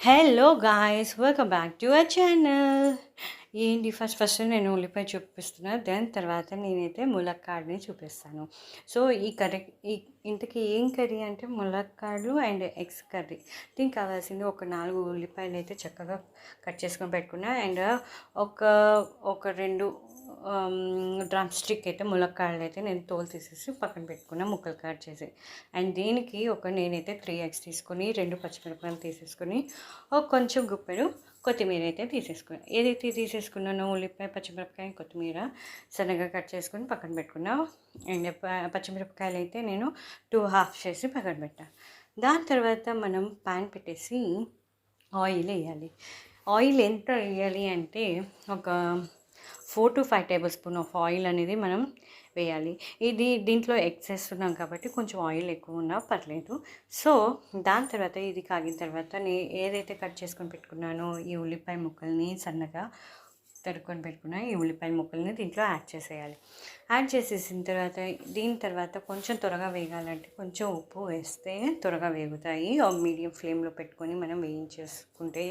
Hello guys welcome back to our channel ఏంటి first first నేను ఉల్లిపాయ చూపిస్తున్నా. దాని తర్వాత నేనైతే ములక్కాడని చూపిస్తాను. సో ఈ కర్రీ ఈ ఇంతకీ ఏం కర్రీ అంటే ములక్కాడలు అండ్ ఎగ్స్ కర్రీ. దీనికి కావాల్సింది ఒక నాలుగు ఉల్లిపాయలు అయితే చక్కగా కట్ చేసుకొని పెట్టుకున్నా. అండ్ ఒక ఒక రెండు డ్రమ్ స్టిక్ అయితే ములక్కాడలు అయితే నేను తోలు తీసేసి పక్కన పెట్టుకున్న ముక్కలు కట్ చేసి. అండ్ దీనికి ఒక నేనైతే త్రీ ఎగ్స్ తీసుకొని రెండు పచ్చిమిరపకాయలు తీసేసుకొని ఒక కొంచెం గుప్పెడు కొత్తిమీర అయితే తీసేసుకున్నాను ఏదైతే తీసేసుకున్నానో ఉల్లిపాయ పచ్చిమిరపకాయ కొత్తిమీర సన్నగా కట్ చేసుకొని పక్కన పెట్టుకున్నా. అండ్ పచ్చిమిరపకాయలు అయితే నేను టూ హాఫ్ చేసి పక్కన పెట్టాను దాని తర్వాత మనం ప్యాన్ పెట్టేసి ఆయిల్ వేయాలి. ఆయిల్ ఎంత వేయాలి అంటే ఒక four to five tablespoon of oil అనేది మనం వేయాలి. ఇది దీంట్లో ఎగ్స్ వేస్తున్నాం కాబట్టి కొంచెం ఆయిల్ ఎక్కువ ఉన్నా పర్లేదు. సో దాని తర్వాత ఇది కాగిన తర్వాత నేను ఏదైతే కట్ చేసుకొని పెట్టుకున్నానో ఈ ఉల్లిపాయ ముక్కల్ని సన్నగా తరుక్కొని పెట్టుకున్న ఈ ఉల్లిపాయ ముక్కల్ని దీంట్లో యాడ్ చేసేయాలి. యాడ్ చేసేసిన తర్వాత దీని తర్వాత కొంచెం త్వరగా వేగాలంటే కొంచెం ఉప్పు వేస్తే త్వరగా వేగుతాయి. మీడియం ఫ్లేమ్లో పెట్టుకొని మనం వేయించేసుకుంటే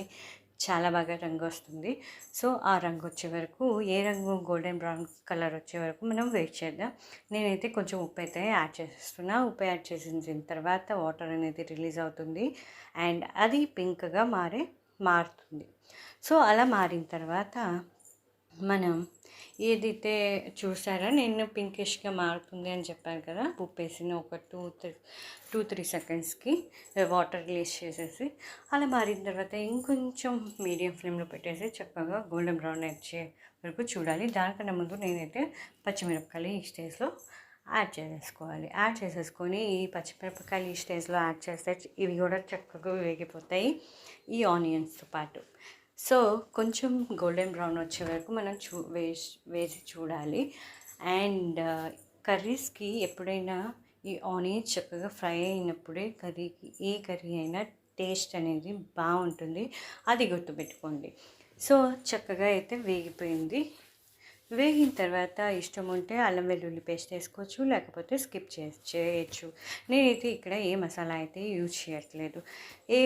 చాలా బాగా రంగు వస్తుంది. సో ఆ రంగు వచ్చే వరకు ఏ రంగు గోల్డెన్ బ్రౌన్ కలర్ వచ్చే వరకు మనం వెయిట్ చేద్దాం. నేనైతే కొంచెం ఉప్పు అయితే యాడ్ చేసేస్తున్నా ఉప్పు యాడ్ చేసిన తర్వాత వాటర్ అనేది రిలీజ్ అవుతుంది. అండ్ అది పింక్గా మారే మారుతుంది. సో అలా మారిన తర్వాత మనం ఏదైతే చూసారా నేను పింకిష్గా మారుతుంది అని చెప్పాను కదా ఉప్పేసిన ఒక టూ త్రీ టూ త్రీ సెకండ్స్కి వాటర్ రిలీజ్ చేసేసి అలా మారిన తర్వాత ఇంకొంచెం మీడియం ఫ్లేమ్లో పెట్టేసి చక్కగా గోల్డెన్ బ్రౌన్ వచ్చే వరకు చూడాలి. దానికన్నా ముందు నేనైతే పచ్చిమిరపకాయలు ఈ స్టేజ్లో యాడ్ చేసేసుకోవాలి. యాడ్ చేసేసుకొని ఈ పచ్చిమిరపకాయలు ఈ స్టేజ్లో యాడ్ చేస్తే ఇవి కూడా చక్కగా వేగిపోతాయి. ఈ ఆనియన్స్తో పాటు సో కొంచెం గోల్డెన్ బ్రౌన్ వచ్చే వరకు మనం చూ వేసి వేసి చూడాలి. అండ్ uh, కర్రీస్కి ఎప్పుడైనా ఈ ఆనియన్ చక్కగా ఫ్రై అయినప్పుడే కర్రీకి ఏ కర్రీ అయినా టేస్ట్ అనేది బాగుంటుంది. అది గుర్తుపెట్టుకోండి. సో చక్కగా అయితే వేగిపోయింది. వేగిన తర్వాత ఇష్టం ఉంటే అల్లం వెల్లుల్లి పేస్ట్ వేసుకోవచ్చు లేకపోతే స్కిప్ చే చేయొచ్చు. నేనైతే ఇక్కడ ఏ మసాలా అయితే యూజ్ చేయట్లేదు. ఏ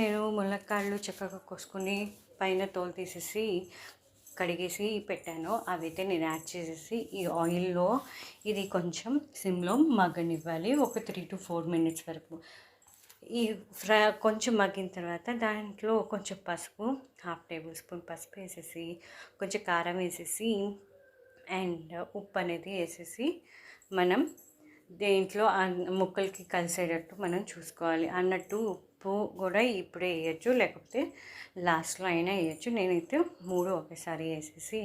నేను ములక్కాళ్ళు చక్కగా కోసుకొని పైన తోలు తీసేసి కడిగేసి పెట్టాను అవైతే నేను యాడ్ చేసేసి ఈ ఆయిల్లో ఇది కొంచెం సిమ్లో మగ్గనివ్వాలి. ఒక త్రీ టు ఫోర్ మినిట్స్ వరకు. ఈ ఫ్రై కొంచెం మగ్గిన తర్వాత దాంట్లో కొంచెం పసుపు హాఫ్ టేబుల్ స్పూన్ పసుపు వేసేసి కొంచెం కారం వేసేసి అండ్ ఉప్పు అనేది వేసేసి మనం దీంట్లో ముక్కలకి కలిసేటట్టు మనం చూసుకోవాలి. అన్నట్టు ఉప్పు కూడా ఇప్పుడే వేయచ్చు లేకపోతే లాస్ట్లో అయినా వేయచ్చు. నేనైతే మూడు ఒకేసారి వేసేసి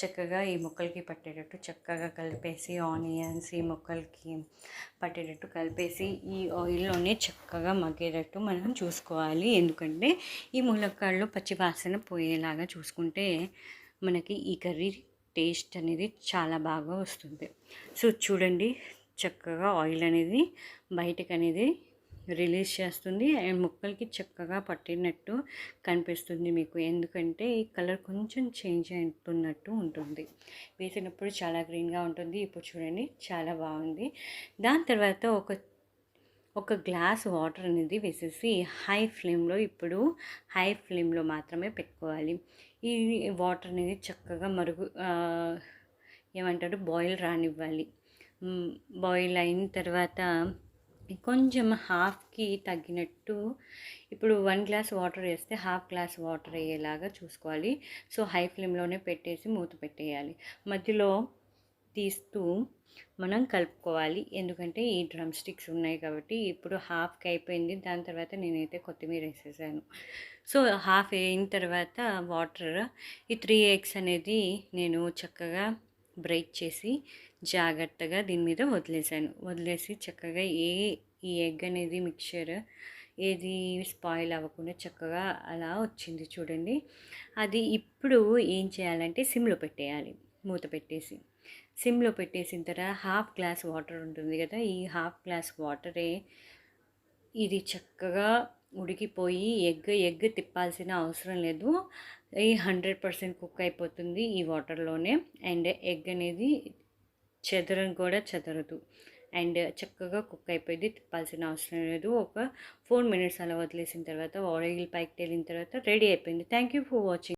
చక్కగా ఈ ముక్కలకి పట్టేటట్టు చక్కగా కలిపేసి ఆనియన్స్ ఈ ముక్కలకి పట్టేటట్టు కలిపేసి ఈ ఆయిల్లోనే చక్కగా మగ్గేటట్టు మనం చూసుకోవాలి. ఎందుకంటే ఈ ములక్కాళ్ళు పచ్చి వాసన పోయేలాగా చూసుకుంటే మనకి ఈ కర్రీ టేస్ట్ అనేది చాలా బాగా వస్తుంది. సో చూడండి చక్కగా ఆయిల్ అనేది బయటకు అనేది రిలీజ్ చేస్తుంది. అండ్ ముక్కలకి చక్కగా పట్టినట్టు కనిపిస్తుంది మీకు. ఎందుకంటే ఈ కలర్ కొంచెం చేంజ్ అవుతున్నట్టు ఉంటుంది. వేసినప్పుడు చాలా గ్రీన్గా ఉంటుంది. ఇప్పుడు చూడండి చాలా బాగుంది. దాని తర్వాత ఒక ఒక గ్లాస్ వాటర్ అనేది వేసేసి హై ఫ్లేమ్లో ఇప్పుడు హై ఫ్లేమ్లో మాత్రమే పెట్టుకోవాలి. ఈ వాటర్ అనేది చక్కగా మరుగు ఏమంటారు? బాయిల్ రానివ్వాలి. బాయిల్ అయిన తర్వాత కొంచెం హాఫ్కి తగ్గినట్టు ఇప్పుడు వన్ గ్లాస్ వాటర్ వేస్తే హాఫ్ గ్లాస్ వాటర్ అయ్యేలాగా చూసుకోవాలి. సో హై ఫ్లేమ్లోనే పెట్టేసి మూత పెట్టేయాలి. మధ్యలో తీస్తూ మనం కలుపుకోవాలి. ఎందుకంటే ఈ డ్రమ్ స్టిక్స్ ఉన్నాయి కాబట్టి ఇప్పుడు హాఫ్కి అయిపోయింది. దాని తర్వాత నేనైతే కొత్తిమీర వేసేసాను. సో హాఫ్ అయిన తర్వాత వాటర్ ఈ త్రీ ఎగ్స్ అనేది నేను చక్కగా బ్రేక్ చేసి జాగ్రత్తగా దీని మీద వదిలేసాను. వదిలేసి చక్కగా ఏ ఈ ఎగ్ అనేది మిక్చర్ ఏది స్పాయిల్ అవ్వకుండా చక్కగా అలా వచ్చింది చూడండి. అది ఇప్పుడు ఏం చేయాలంటే సిమ్లో పెట్టేయాలి మూత పెట్టేసి. సిమ్లో పెట్టేసిన తర్వాత హాఫ్ గ్లాస్ వాటర్ ఉంటుంది కదా ఈ హాఫ్ గ్లాస్ వాటరే ఇది చక్కగా ఉడికిపోయి ఎగ్ ఎగ్ తిప్పాల్సిన అవసరం లేదు. ఈ హండ్రెడ్ పర్సెంట్ కుక్ అయిపోతుంది ఈ వాటర్లోనే. అండ్ ఎగ్ అనేది చెదరం కూడా చెదరదు. అండ్ చక్కగా కుక్ అయిపోయింది. తిప్పాల్సిన అవసరం లేదు. ఒక ఫోర్ మినిట్స్ అలా వదిలేసిన తర్వాత ఆయిల్ పైకి తేలిన తర్వాత రెడీ అయిపోయింది. Thank you for watching